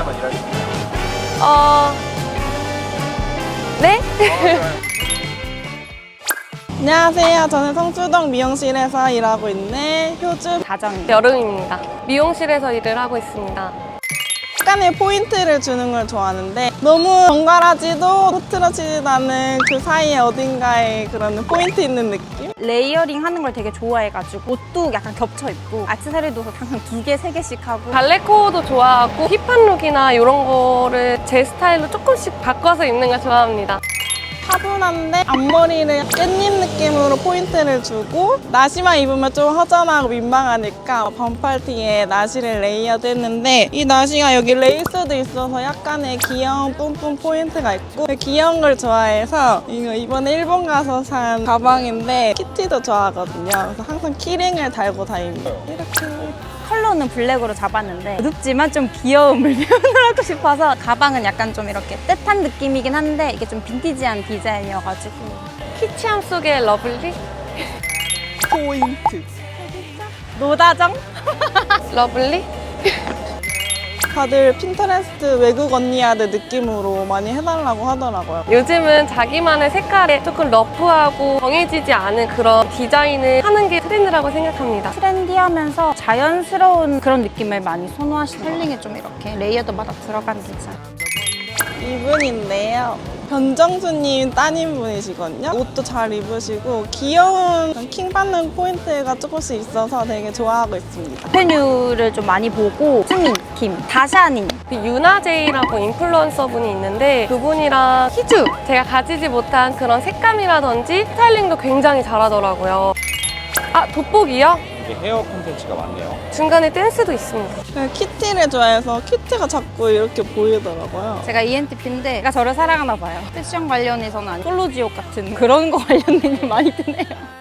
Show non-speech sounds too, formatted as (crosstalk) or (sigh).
한번 일할 수 있나요? 어, 네? (laughs) 안녕하세요. 저는 성수동 미용실에서 일하고 있는 효주. 가정 여름입니다. 미용실에서 일을 하고 있습니다. 약간의 포인트를 주는 걸 좋아하는데 너무 번갈아지도 흐트러지지도 않은 그 사이에 어딘가에 그런 포인트 있는 느낌? 레이어링 하는 걸 되게 좋아해가지고 옷도 약간 겹쳐 입고 액세서리도 항상 두 개, 세 개씩 하고 발레코어도 좋아하고 힙한 룩이나 이런 거를 제 스타일로 조금씩 바꿔서 입는 걸 좋아합니다. 차분한데 앞머리를 깻잎 느낌으로 포인트를 주고 나시만 입으면 좀 허전하고 민망하니까 반팔티에 나시를 레이어드 했는데 이 나시가 여기 레이스도 있어서 약간의 귀여운 뿜뿜 포인트가 있고 귀여운 걸 좋아해서 이거 이번에 일본 가서 산 가방인데 키티도 좋아하거든요. 그래서 항상 키링을 달고 다닙니다. 이렇게 컬러는 블랙으로 잡았는데 눕지만 좀 귀여움을 (laughs) 표현을 하고 싶어서 가방은 약간 좀 이렇게 떼탄 느낌이긴 한데 이게 좀 빈티지한 디자인이어가지고 키치함 속의 러블리? 포인트. 노다정? (laughs) 러블리? 다들 핀터레스트 외국 언니야들 느낌으로 많이 해달라고 하더라고요. 요즘은 자기만의 색깔에 조금 러프하고 정해지지 않은 그런 디자인을 하는 게 트렌드라고 생각합니다. 트렌디하면서 자연스러운 그런 느낌을 많이 선호하시는 헬링에 좀 이렇게 레이어드마다 들어간 디자인 이분인데요. 변정수님 따님분이시거든요. 옷도 잘 입으시고 귀여운 킹받는 포인트가 조금씩 있어서 되게 좋아하고 있습니다. 페뉴를 좀 많이 보고 승인, 김, 다샤닌 그 유나제이라고 인플루언서 분이 있는데 그분이랑 희주 제가 가지지 못한 그런 색감이라든지 스타일링도 굉장히 잘하더라고요. 아 돋보기요? 이게 헤어 콘텐츠가 많네요. 중간에 댄스도 있습니다. 그 키티를 좋아해서 키티가 자꾸 이렇게 보이더라고요. 제가 ENTP인데 제가 저를 사랑하나 봐요 패션 관련해서는 아니 솔로지옥 같은 그런 거 관련된 게 많이 뜨네요